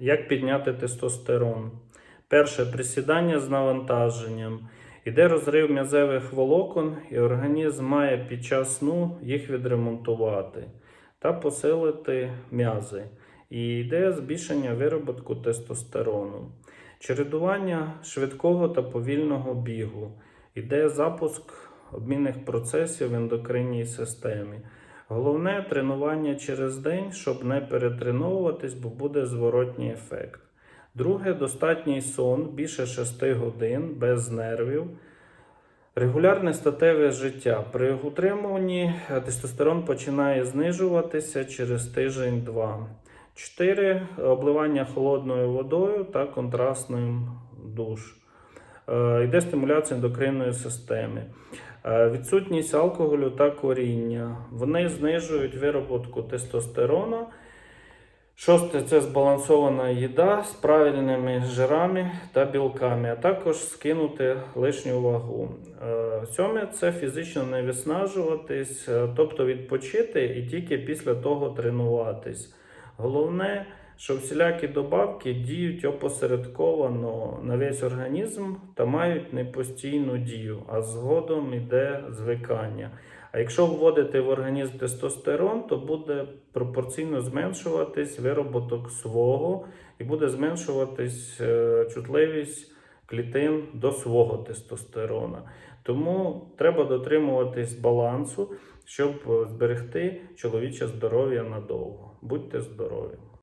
Як підняти тестостерон? Перше присідання з навантаженням. Іде розрив м'язевих волокон, і організм має під час сну їх відремонтувати та посилити м'язи. І йде збільшення вироботку тестостерону. Чередування швидкого та повільного бігу. Іде запуск обмінних процесів в ендокринній системі. Головне тренування через день, щоб не перетреновуватись, бо буде зворотній ефект. Друге достатній сон більше 6 годин без нервів. Регулярне статеве життя. При утримуванні е, тестостерон починає знижуватися через тиждень-два. 4. Обливання холодною водою та контрастним душ. Е, Йде стимуляція ендокринної системи. Е, Відсутність алкоголю та коріння. Вони знижують вироботку тестостерона. Шосте це збалансована їда з правильними жирами та білками, а також скинути лишню вагу. Е, Сьоме це фізично не виснажуватись, тобто відпочити і тільки після того тренуватись. Головне, що всілякі добавки діють опосередковано на весь організм та мають не постійну дію, а згодом йде звикання. А якщо вводити в організм тестостерон, то буде пропорційно зменшуватись вироботок свого і буде зменшуватись е, чутливість клітин до свого тестостерона. Тому треба дотримуватись балансу, щоб зберегти чоловіче здоров'я надовго. Будьте здорові!